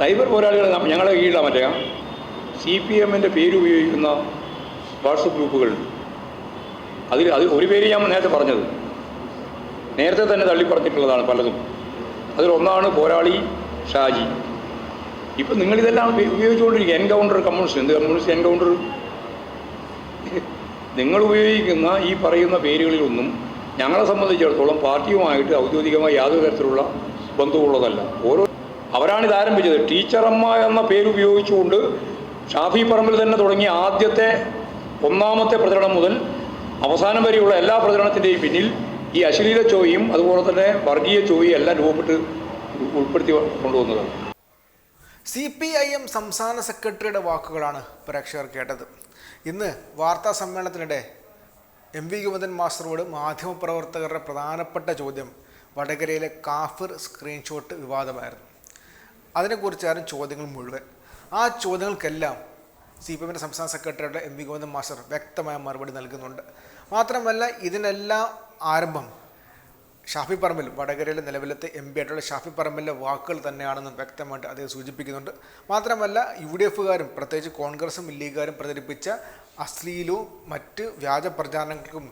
Cyber പോരാളികൾ ഞങ്ങളുടെ ഞങ്ങളെ കീഴിലാണ് മറ്റേ. സി പി എമ്മിന്റെ പേര് ഉപയോഗിക്കുന്ന വാട്സപ്പ് ഗ്രൂപ്പുകൾ. അതിൽ അത് ഒരു പേര് ഞാൻ നേരത്തെ പറഞ്ഞത്. നേരത്തെ തന്നെ തള്ളിപ്പറഞ്ഞിട്ടുള്ളതാണ് പലതും. അതിലൊന്നാണ് പോരാളി ഷാജി. ഇപ്പം നിങ്ങളിതെല്ലാം ഉപ- ഉപയോഗിച്ചുകൊണ്ടിരിക്കുക. എൻകൗണ്ടർ കമ്മ്യൂണിസ്റ്റ് എന്ത് കമ്മ്യൂണിസ്റ്റ് എൻകൗണ്ടർ നിങ്ങൾ ഉപയോഗിക്കുന്ന ഈ പറയുന്ന പേരുകളിലൊന്നും ഞങ്ങളെ സംബന്ധിച്ചിടത്തോളം പാർട്ടിയുമായിട്ട് ഔദ്യോഗികമായി യാതൊരു തരത്തിലുള്ള ബന്ധമുള്ളതല്ല ഓരോ അവരാണിത് ആരംഭിച്ചത്. ടീച്ചറമ്മ എന്ന പേര് ഉപയോഗിച്ചുകൊണ്ട് ഷാഫി പറമ്പിൽ തന്നെ തുടങ്ങിയ ആദ്യത്തെ ഒന്നാമത്തെ പ്രചരണം മുതൽ അവസാനം വരെയുള്ള എല്ലാ പ്രചരണത്തിന്റെയും പിന്നിൽ ഈ അശ്ലീല ചോയും അതുപോലെ തന്നെ വർഗീയ ചോയും എല്ലാം രൂപപ്പെട്ട് ഉൾപ്പെടുത്തി കൊണ്ടുവന്നത്. സി പി ഐ എം സംസ്ഥാന സെക്രട്ടറിയുടെ വാക്കുകളാണ് പ്രേക്ഷകർ കേട്ടത്. ഇന്ന് വാർത്താ സമ്മേളനത്തിനിടെ എം വി ഗോവിന്ദൻ മാസ്റ്ററോട് മാധ്യമപ്രവർത്തകരുടെ പ്രധാനപ്പെട്ട ചോദ്യം വടകരയിലെ കാഫിർ സ്ക്രീൻഷോട്ട് വിവാദമായിരുന്നു. അതിനെക്കുറിച്ചായിരുന്നു ചോദ്യങ്ങൾ മുഴുവൻ. ആ ചോദ്യങ്ങൾക്കെല്ലാം സി പി എമ്മിന്റെ സംസ്ഥാന സെക്രട്ടറിയുടെ എം വി ഗോവിന്ദൻ മാസ്റ്റർ വ്യക്തമായ മറുപടി നൽകുന്നുണ്ട്. മാത്രമല്ല ഇതിനെല്ലാം ആരംഭം ഷാഫി പറമ്പിൽ വടകരയിലെ നിലവിലത്തെ എം പി ആയിട്ടുള്ള ഷാഫി പറമ്പിലിന്റെ വാക്കുകൾ തന്നെയാണെന്ന് വ്യക്തമായിട്ട് അദ്ദേഹം സൂചിപ്പിക്കുന്നുണ്ട്. മാത്രമല്ല യു ഡി എഫുകാരും പ്രത്യേകിച്ച് കോൺഗ്രസും ലീഗുകാരും പ്രചരിപ്പിച്ച അശ്ലീലവും മറ്റ് വ്യാജ പ്രചാരണങ്ങൾക്കും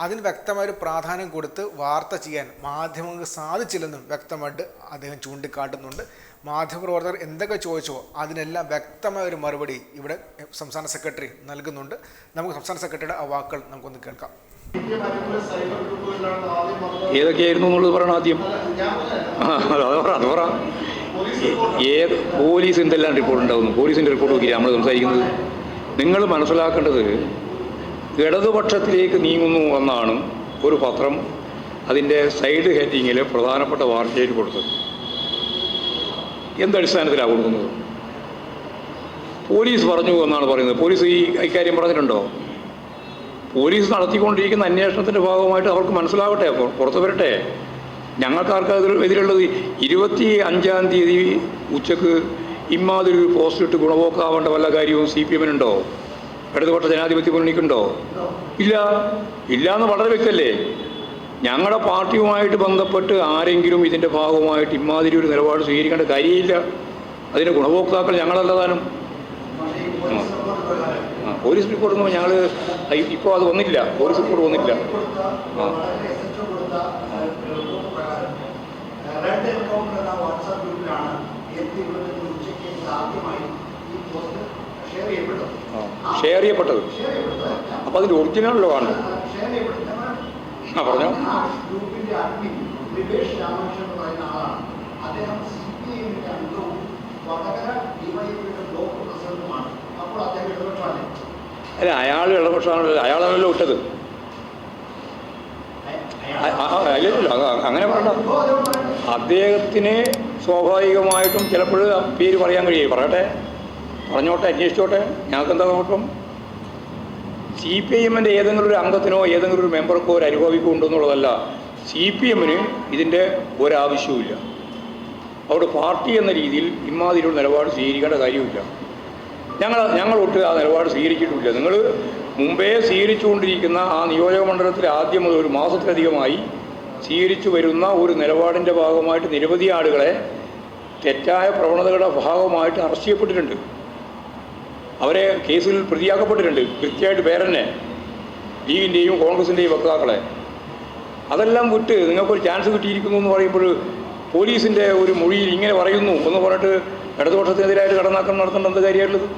അതിന് വ്യക്തമായൊരു പ്രാധാന്യം കൊടുത്ത് വാർത്ത ചെയ്യാൻ മാധ്യമങ്ങൾക്ക് സാധിച്ചില്ലെന്നും വ്യക്തമായിട്ട് അദ്ദേഹം ചൂണ്ടിക്കാട്ടുന്നുണ്ട്. മാധ്യമപ്രവർത്തകർ എന്തൊക്കെ ചോദിച്ചോ അതിനെല്ലാം വ്യക്തമായ ഒരു മറുപടി ഇവിടെ സംസ്ഥാന സെക്രട്ടറി നൽകുന്നുണ്ട്. നമുക്ക് സംസ്ഥാന സെക്രട്ടറിയുടെ ആ വാക്കുകൾ നമുക്കൊന്ന് കേൾക്കാം. ഏതൊക്കെയായിരുന്നു എന്നുള്ളത് പറയണം ആദ്യം. അത് പറ ഏത് പോലീസ് എന്തെല്ലാം റിപ്പോർട്ട് ഉണ്ടാവുന്നു? പോലീസിന്റെ റിപ്പോർട്ട് നോക്കിയാൽ നമ്മൾ സംസാരിക്കുന്നത്? നിങ്ങൾ മനസ്സിലാക്കേണ്ടത് ഇടതുപക്ഷത്തിലേക്ക് നീങ്ങുന്നു എന്നാണ് ഒരു പത്രം അതിന്റെ സൈഡ് ഹെഡിങ്ങിൽ പ്രധാനപ്പെട്ട വാർത്തയായിട്ട് കൊടുത്തത്. എന്തടിസ്ഥാനത്തിലാണ് കൊടുക്കുന്നത്? പോലീസ് പറഞ്ഞു എന്നാണ് പറയുന്നത്. പോലീസ് ഈ ഇക്കാര്യം പറഞ്ഞിട്ടുണ്ടോ? പോലീസ് നടത്തിക്കൊണ്ടിരിക്കുന്ന അന്വേഷണത്തിന്റെ ഭാഗമായിട്ട് അവർക്ക് മനസ്സിലാവട്ടെ പുറത്തു വരട്ടെ. ഞങ്ങൾക്കാർക്ക് അതിൽ എതിരുള്ളത് ഇരുപത്തി അഞ്ചാം തീയതി ഉച്ചയ്ക്ക് ഇമ്മാതിരി പോസ്റ്റ് ഇട്ട് ഗുണഭോക്താവേണ്ട വല്ല കാര്യവും സി പി എമ്മിനുണ്ടോ? ഇടതുപക്ഷ ജനാധിപത്യ മുന്നണിക്കുണ്ടോ? ഇല്ല. ഇല്ല എന്ന് വളരെ വ്യക്തമല്ലേ ഞങ്ങളുടെ പാർട്ടിയുമായിട്ട് ബന്ധപ്പെട്ട് ആരെങ്കിലും ഇതിന്റെ ഭാഗമായിട്ട് ഇമാതിരി ഒരു നിലപാട് സ്വീകരിക്കേണ്ട കാര്യമില്ല. അതിന് ഗുണഭോക്താക്കൾ ഞങ്ങളല്ലതാനും പോലീസ് റിപ്പോർട്ട് ഞങ്ങൾ ഇപ്പോൾ അത് വന്നില്ല. പോലീസ് റിപ്പോർട്ട് വന്നില്ല. വാട്സാപ്പ് ഷെയർ ചെയ്യപ്പെട്ടത് ഷെയർ ചെയ്യപ്പെട്ടത്. അപ്പൊ അതിന്റെ ഒറിജിനലല്ലോ കാണുന്നത് ആ പറഞ്ഞോ? അല്ല അയാൾ ഇടപെട്ടാണ് അയാളാണല്ലോ ഇട്ടത്. അല്ലല്ലോ അങ്ങനെ പറയണ്ട. അദ്ദേഹത്തിന് സ്വാഭാവികമായിട്ടും ചിലപ്പോൾ പേര് പറയാൻ കഴിയും. പറയട്ടെ. പറഞ്ഞോട്ടെ അന്വേഷിച്ചോട്ടെ. ഞങ്ങൾക്ക് എന്താ കുഴപ്പം? സി പി എമ്മിന്റെ ഏതെങ്കിലും ഒരു അംഗത്തിനോ ഏതെങ്കിലും ഒരു മെമ്പർക്കോ ഒരു അനുഭവിക്കോ ഉണ്ടെന്നുള്ളതല്ല സി പി എമ്മിന് ഇതിന്റെ ഒരാവശ്യവുമില്ല. അവിടെ പാർട്ടി എന്ന രീതിയിൽ ഇമാതിരി നിലപാട് സ്വീകരിക്കേണ്ട കാര്യമില്ല ഞങ്ങൾ ഞങ്ങളൊട്ട് ആ നിലപാട് സ്വീകരിച്ചിട്ടില്ല. നിങ്ങൾ മുമ്പേ സ്വീകരിച്ചുകൊണ്ടിരിക്കുന്ന ആ നിയോജക മണ്ഡലത്തിൽ ആദ്യം മുതൽ ഒരു മാസത്തിലധികമായി സ്വീകരിച്ചു വരുന്ന ഒരു നിലപാടിന്റെ ഭാഗമായിട്ട് നിരവധി ആളുകളെ തെറ്റായ പ്രവണതകളുടെ ഭാഗമായിട്ട് അറസ്റ്റ് ചെയ്യപ്പെട്ടിട്ടുണ്ട്. അവരെ കേസിൽ പ്രതിയാക്കപ്പെട്ടിട്ടുണ്ട്. കൃത്യമായിട്ട് പേരന്നെ. ലീഗിന്റെയും കോൺഗ്രസിന്റെയും വക്താക്കളെ. അതെല്ലാം വിട്ട് നിങ്ങൾക്കൊരു ചാൻസ് കിട്ടിയിരിക്കുന്നു എന്ന് പറയുമ്പോൾ പോലീസിന്റെ ഒരു മൊഴിയിൽ ഇങ്ങനെ പറയുന്നു എന്ന് പറഞ്ഞിട്ട് ഇടതുപക്ഷത്തിനെതിരായിട്ട് കടന്നാക്കം നടത്തേണ്ട എന്ത് കാര്യമായിട്ടുള്ളത്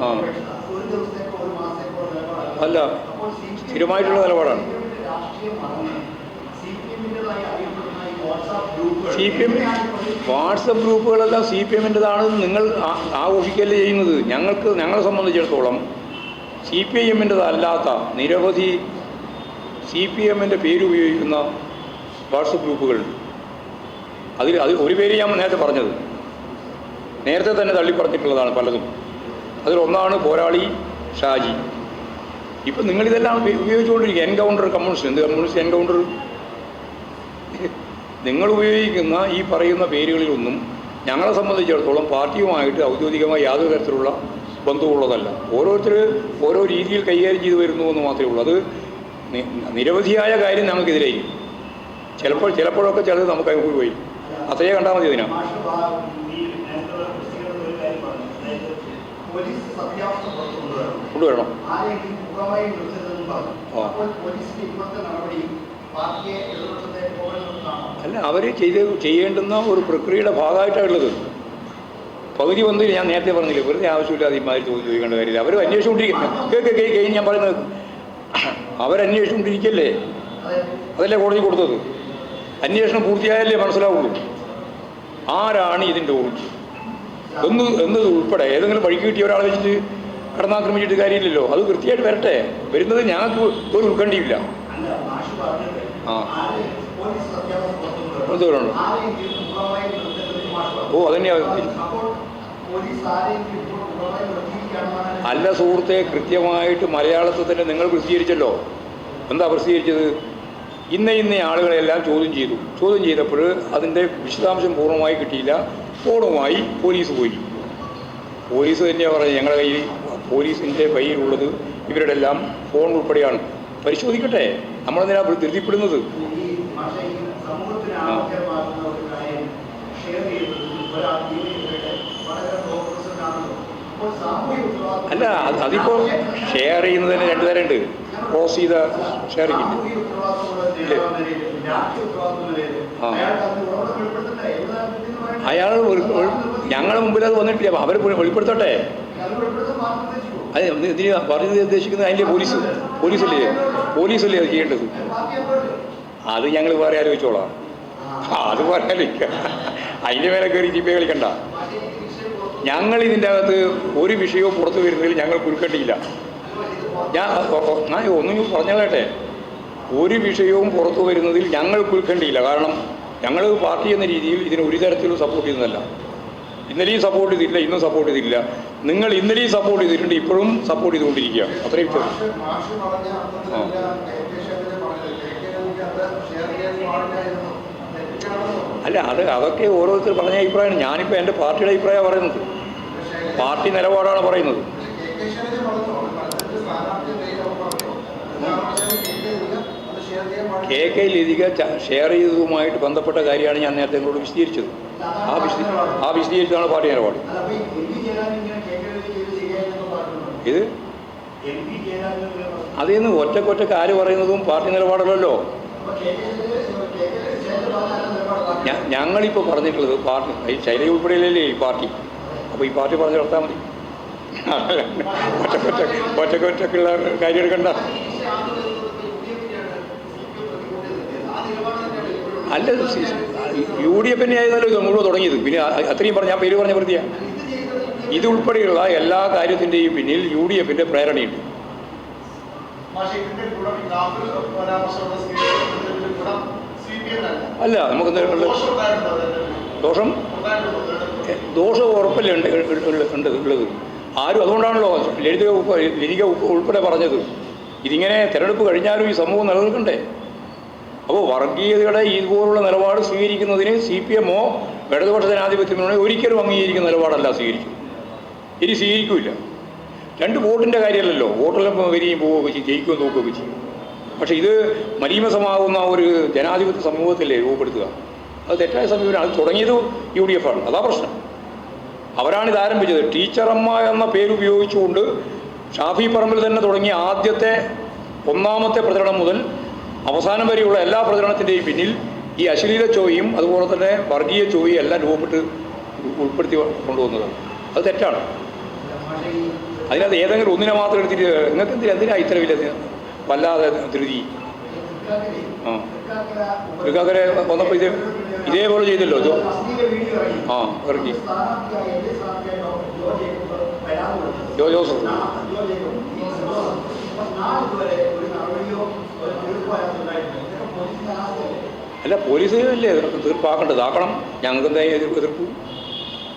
ആ. അല്ല സ്ഥിരമായിട്ടുള്ള നിലപാടാണ്. സി പി എം വാട്സപ്പ് ഗ്രൂപ്പുകളെല്ലാം സി പി എമ്മിന്റെതാണ് നിങ്ങൾ ആഘോഷിക്കല്ലേ ചെയ്യുന്നത്. ഞങ്ങൾക്ക് ഞങ്ങളെ സംബന്ധിച്ചിടത്തോളം സി പി ഐ എമ്മിന്റെതല്ലാത്ത നിരവധി സി പി എമ്മിന്റെ പേരുപയോഗിക്കുന്ന വാട്സപ്പ് ഗ്രൂപ്പുകൾ. അതിൽ അത് ഒരു പേര് ഞാൻ നേരത്തെ പറഞ്ഞത്. നേരത്തെ തന്നെ തള്ളിപ്പറഞ്ഞിട്ടുള്ളതാണ് പലതും. അതിലൊന്നാണ് പോരാളി ഷാജി. ഇപ്പം നിങ്ങളിതെല്ലാം ഉപ- ഉപയോഗിച്ചുകൊണ്ടിരിക്കുക. Encounter communist. എന്ത് കമ്മ്യൂണിസ്റ്റ്? എൻകൗണ്ടർ നിങ്ങൾ ഉപയോഗിക്കുന്ന ഈ പറയുന്ന പേരുകളിലൊന്നും ഞങ്ങളെ സംബന്ധിച്ചിടത്തോളം പാർട്ടിയുമായിട്ട് ഔദ്യോഗികമായി യാതൊരു തരത്തിലുള്ള ബന്ധമുള്ളതല്ല ഓരോരുത്തർ ഓരോ രീതിയിൽ കൈകാര്യം ചെയ്തു വരുന്നു എന്ന് മാത്രമേ ഉള്ളൂ. അത് നിരവധിയായ കാര്യം ഞങ്ങൾക്കെതിരെ ചിലപ്പോൾ ചിലപ്പോഴൊക്കെ ചിലത് നമുക്ക് അനുകൂലം പോയി അത്രയേ കണ്ടാൽ മതി അതിനാ. കൊണ്ടുവരണം. ആ. അല്ല അവർ ചെയ്ത് ചെയ്യേണ്ടുന്ന ഒരു പ്രക്രിയയുടെ ഭാഗമായിട്ടാണുള്ളത്. പകുതി വന്നു ഞാൻ നേരത്തെ പറഞ്ഞില്ല വെറുതെ ആവശ്യമില്ലാതെ ഇമാതിരി ചോദ്യം ചോദിക്കേണ്ട കാര്യമില്ല. അവർ അന്വേഷിച്ചുകൊണ്ടിരിക്കുന്നു. കേക്ക് കേ കഴിഞ്ഞ് ഞാൻ പറയുന്നത് അവരന്വേഷിച്ചുകൊണ്ടിരിക്കല്ലേ? അതല്ലേ കോടതി കൊടുത്തത്? അന്വേഷണം പൂർത്തിയായാലേ മനസ്സിലാവുള്ളൂ. ആരാണ് ഇതിന്റെ ഒറിജിൻ എന്ന് എന്നത് ഉൾപ്പെടെ ഏതെങ്കിലും വഴിക്ക് കിട്ടിയ ഒരാളെ വെച്ചിട്ട് കടന്നാക്രമിച്ചിട്ട് കാര്യമില്ലല്ലോ. അത് കൃത്യമായിട്ട് വരട്ടെ. വരുന്നത് ഞങ്ങൾക്ക് ഒരു ഉത്കണ്ഠയില്ല ആ. പറഞ്ഞു. ഓ, അതന്നെയാ. അപ്പോൾ പോലീസ് ആരെങ്കിലും ഇപ്പോൾ മുഖമായി നിർത്തിയിരിക്കുകയാണെന്നാണ് അല്ല സുഹൃത്തെ കൃത്യമായിട്ട് മലയാളത്തിൽ തന്നെ നിങ്ങൾ പ്രസിദ്ധീകരിച്ചല്ലോ. എന്താ പ്രസിദ്ധീകരിച്ചത്? ഇന്ന ഇന്ന ആളുകളെല്ലാം ചോദ്യം ചെയ്തു. ചോദ്യം ചെയ്തപ്പോൾ അതിന്റെ വിശദാംശം പൂർണമായി കിട്ടിയില്ല. പൂർണമായി പോലീസ് പോയി. പോലീസ് തന്നെയാണ് പറഞ്ഞത്. ഞങ്ങളുടെ കയ്യിൽ പോലീസിന്റെ കയ്യിലുള്ളത് ഇവരുടെ എല്ലാം ഫോൺ ഉൾപ്പെടെയാണ്. പരിശോധിക്കട്ടെ. നമ്മളെന്തിനാ ധൃതിപ്പെടുന്നത്? ഈ മാഷെ ഈ സമൂഹത്തിന് ആ. ആവശ്യമാകുന്ന ഒരു കാര്യം ഷെയർ ചെയ്യുന്നത് ഒരാൾ ജീവിതത്തിലൂടെ വളരെ പ്രോഗ്രസ് ഉത്തരവാദിത്വം അല്ല അതിപ്പോ ഷെയർ ചെയ്യുന്നതിന് രണ്ട് തരമുണ്ട്. ക്രോസ് ചെയ്ത ഷെയറിംഗ് ആ. അയാൾ ഞങ്ങളുടെ മുമ്പിൽ അത് വന്നിട്ടില്ല. അവർ വെളിപ്പെടുത്തട്ടെ? അതെ ഇതിന് പറഞ്ഞത് ഉദ്ദേശിക്കുന്നത്? അതിന്റെ പോലീസ് പോലീസല്ലേ പോലീസല്ലേ അത് ചെയ്യേണ്ടത്? അത് ഞങ്ങൾ വേറെ ആലോചിച്ചോളാം. അത് പറയാനില്ല അതിന്റെ മേലെ കയറി ജിബെ കളിക്കണ്ട. ഞങ്ങൾ ഇതിന്റെ അകത്ത് ഒരു വിഷയവും പുറത്തു വരുന്നതിൽ ഞങ്ങൾ കുരുക്കട്ടിയില്ല ഞാൻ ഞാൻ ഒന്നും പറഞ്ഞോളട്ടെ ഒരു വിഷയവും പുറത്തു വരുന്നതിൽ ഞങ്ങൾ കുരുക്കണ്ടിയില്ല. കാരണം ഞങ്ങൾ പാർട്ടി എന്ന രീതിയിൽ ഇതിന് ഒരു തരത്തിലും സപ്പോർട്ട് ചെയ്യുന്നതല്ല. ഇന്നലെയും സപ്പോർട്ട് ചെയ്തിട്ടില്ല ഇന്നും സപ്പോർട്ട് ചെയ്തിട്ടില്ല. നിങ്ങൾ ഇന്നലെയും സപ്പോർട്ട് ചെയ്തിട്ടുണ്ട് ഇപ്പോഴും സപ്പോർട്ട് ചെയ്തുകൊണ്ടിരിക്കുക. അത്രയും ചെറു അല്ല അത് അതൊക്കെ ഓരോരുത്തർ പറഞ്ഞ അഭിപ്രായമാണ്. ഞാനിപ്പോൾ എന്റെ പാർട്ടിയുടെ അഭിപ്രായമാണ് പറയുന്നത്. പാർട്ടി നിലപാടാണ് പറയുന്നത്. കെ കെ ലതിക ഷെയർ ചെയ്തതുമായിട്ട് ബന്ധപ്പെട്ട കാര്യമാണ് ഞാൻ നേരത്തെ നിങ്ങളോട് വിശദീകരിച്ചത്. ആ വിശദീ ആ വിശദീകരിച്ചതാണ് പാർട്ടി നിലപാട്? ഇത്? അതിൽ നിന്ന് ഒറ്റക്കൊറ്റക്ക് ആര് പറയുന്നതും പാർട്ടി നിലപാടല്ലല്ലോ അപ്പൊ K K Shailaja- K K Shailaja പറഞ്ഞ നിലപാട് പാർട്ടി ഞ- ഞങ്ങളിപ്പോൾ പറഞ്ഞിട്ടുള്ളത് പാർട്ടി ഈ ശൈല ഉൾപ്പെടെയല്ലേ ഈ പാർട്ടി? അപ്പോൾ ഈ പാർട്ടി പറഞ്ഞു നടത്താൽ മതി. ഒറ്റക്കൊറ്റ ഒറ്റക്കൊറ്റക്കുള്ള കാര്യം എടുക്കണ്ട. അല്ല യു ഡി എഫിനെ ആയിരുന്നല്ലോ ഇത് മുഴുവൻ തുടങ്ങിയത്. പിന്നെ അത്രയും പറഞ്ഞ ഞാൻ പേര് പറഞ്ഞ വൃത്തിയാ. ഇതുൾപ്പെടെയുള്ള എല്ലാ കാര്യത്തിന്റെയും പിന്നിൽ യു ഡി എഫിന്റെ പ്രേരണയുണ്ട്. പക്ഷേ ഇതിന്റെ ഗുണം അല്ല നമുക്ക് ദോഷം? ദോഷം ഉറപ്പല്ലേ ഉണ്ട് ഉണ്ട് ഉള്ളത്? ആരും അതുകൊണ്ടാണല്ലോ ലളിത ഉപ്പ് ഉൾപ്പെടെ പറഞ്ഞത്. ഇതിങ്ങനെ തിരഞ്ഞെടുപ്പ് കഴിഞ്ഞാലും ഈ സമൂഹം നിലനിൽക്കണ്ടേ? അപ്പോൾ വർഗീയതയുടെ ഇതുപോലുള്ള നിലപാട് സ്വീകരിക്കുന്നതിന് സി പി എമ്മോ ഇടതുപക്ഷ ജനാധിപത്യ മുന്നണി ഒരിക്കലും അംഗീകരിക്കുന്ന നിലപാടല്ല സ്വീകരിക്കും ഇനി സ്വീകരിക്കില്ല. രണ്ട് വോട്ടിന്റെ കാര്യമല്ലല്ലോ. വോട്ടെല്ലാം വരികയും പോവുകയൊക്കെ ചെയ്യും ജയിക്കുകയും നോക്കുകയൊക്കെ ചെയ്യും. പക്ഷേ ഇത് മലീമസമാകുന്ന ഒരു ജനാധിപത്യ സമൂഹത്തിലെ രൂപപ്പെടുത്തുക? അത് തെറ്റായ സമീപനം. അത് തുടങ്ങിയത് യു ഡി എഫ് ആണ്. അതാ പ്രശ്നം. അവരാണ് ഇത് ആരംഭിച്ചത്. ടീച്ചറമ്മ എന്ന പേരുപയോഗിച്ചുകൊണ്ട് ഷാഫി പറമ്പിൽ തന്നെ തുടങ്ങിയ ആദ്യത്തെ ഒന്നാമത്തെ പ്രചരണം മുതൽ അവസാനം വരെയുള്ള എല്ലാ പ്രചരണത്തിന്റെയും പിന്നിൽ ഈ അശ്ലീല ചോയും അതുപോലെ തന്നെ വർഗീയ ചോയും എല്ലാം രൂപപ്പെട്ട് ഉൾപ്പെടുത്തി കൊണ്ടുവന്നത്. അത് തെറ്റാണ്. അതിനകത്ത് ഏതെങ്കിലും ഒന്നിനെ മാത്രം എടുത്തിട്ട് നിങ്ങൾക്ക് എന്തിനാ എന്തിനാ ഇത്ര വലിയ വല്ലാതെ ധൃതി ആകരെ തൃക്കാക്കര വന്നപ്പോൾ ഇത് ഇതേപോലെ ചെയ്തല്ലോ ജോ ആ ഇറങ്ങി. ജോ ജോസഫ്? അല്ല പോലീസ് അല്ലേ തീർപ്പാക്കേണ്ടത് ആക്കണം. ഞങ്ങൾക്ക് എന്താ എതിർപ്പ് എതിർപ്പ്?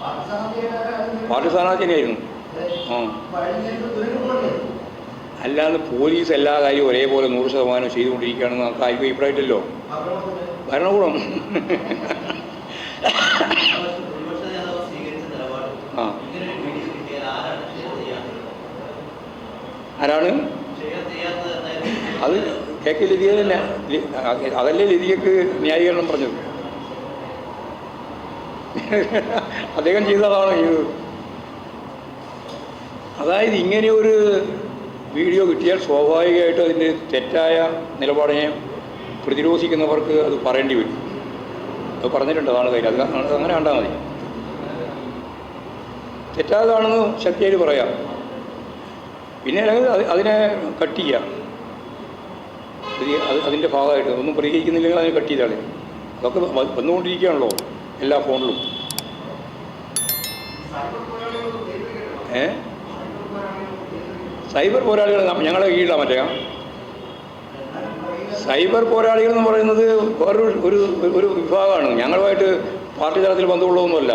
പാർട്ടി സ്ഥാനാർത്ഥിയായ സ്ഥാനാർത്ഥി തന്നെയായിരുന്നു. ആ. അല്ലാതെ പോലീസ് എല്ലാ കാര്യവും ഒരേപോലെ നൂറ് ശതമാനം ചെയ്തുകൊണ്ടിരിക്കുകയാണെന്ന് നമുക്ക് ആർക്കും അഭിപ്രായമില്ലല്ലോ. ഭരണകൂടം. ആരാണ്? അത് കെ കെ തന്നെ. അതല്ലേ ലതികക്ക് ന്യായീകരണം പറഞ്ഞത്? അദ്ദേഹം ചെയ്തതാണ് ചെയ്തത് അതായത് ഇങ്ങനെ ഒരു വീഡിയോ കിട്ടിയാൽ സ്വാഭാവികമായിട്ടും അതിന്റെ തെറ്റായ നിലപാടിനെ പ്രതിരോധിക്കുന്നവർക്ക് അത് പറയേണ്ടി വരും. അത് പറഞ്ഞിട്ടുണ്ട് നാളെ കയ്യിൽ. അത് അങ്ങനെ കണ്ടാൽ മതി. തെറ്റാതാണെന്ന് ശക്തിയിൽ പറയാം. പിന്നെ അത് അതിനെ കട്ട് ചെയ്യാം. അത് അതിന്റെ ഭാഗമായിട്ട് ഒന്നും പ്രതികരിക്കുന്നില്ലെങ്കിൽ അതിനെ കട്ട് ചെയ്താളെ അതൊക്കെ വന്നുകൊണ്ടിരിക്കുകയാണല്ലോ എല്ലാ ഫോണിലും. ഏ? സൈബർ പോരാളികൾ ഞങ്ങളുടെ കീഴിലാണ് മറ്റേ. സൈബർ പോരാളികൾ എന്ന് പറയുന്നത് വേറൊരു ഒരു ഒരു വിഭാഗമാണ്. ഞങ്ങളുമായിട്ട് പാർട്ടി തലത്തിൽ ബന്ധമുള്ളതൊന്നുമല്ല.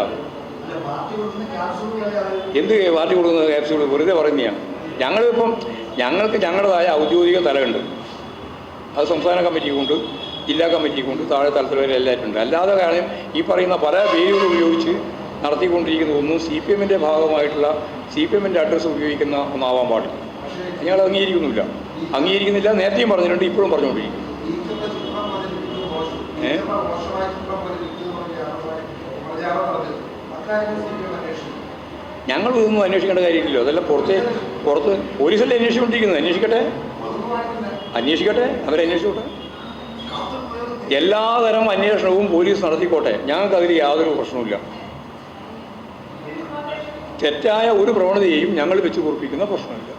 എന്ത് പാർട്ടി കൊടുക്കുന്നത്? ക്യാപ്സ്യൂൾ വെറുതെ പറയുന്നതാണ് ഞങ്ങളിപ്പം ഞങ്ങൾക്ക് ഞങ്ങളുടേതായ ഔദ്യോഗിക തലമുണ്ട് അത് സംസ്ഥാന കമ്മിറ്റിക്കുണ്ട് ജില്ലാ കമ്മിറ്റിക്കുണ്ട് താഴെ തലത്തിൽ വരെ ഉണ്ട്. അല്ലാതെ കാര്യം ഈ പറയുന്ന പല പേരുകൾ ഉപയോഗിച്ച് നടത്തിക്കൊണ്ടിരിക്കുന്ന ഒന്നും സി പി എമ്മിന്റെ ഭാഗമായിട്ടുള്ള സി പി എമ്മിന്റെ അഡ്രസ്സ് ഉപയോഗിക്കുന്ന ഒന്നാവാൻ പാടില്ല. ഞങ്ങൾ അംഗീകരിക്കുന്നില്ല. അംഗീകരിക്കുന്നില്ല നേരത്തെയും പറഞ്ഞിട്ടുണ്ട് ഇപ്പോഴും പറഞ്ഞുകൊണ്ടിരിക്കും ഞങ്ങൾ ഇതൊന്നും അന്വേഷിക്കേണ്ട കാര്യമില്ലല്ലോ. അതെല്ലാം പുറത്ത് പുറത്ത് പോലീസല്ലേ അന്വേഷിച്ചുകൊണ്ടിരിക്കുന്നത്. അന്വേഷിക്കട്ടെ. അന്വേഷിക്കട്ടെ. അന്വേഷിക്കട്ടെ അവരന്വേഷിച്ചോട്ടെ എല്ലാതരം അന്വേഷണവും പോലീസ് നടത്തിക്കോട്ടെ. ഞങ്ങൾക്ക് അതിൽ യാതൊരു പ്രശ്നവുമില്ല. തെറ്റായ ഒരു പ്രവണതയെയും ഞങ്ങൾ വെച്ച് കുറിപ്പിക്കുന്ന പ്രശ്നമില്ല.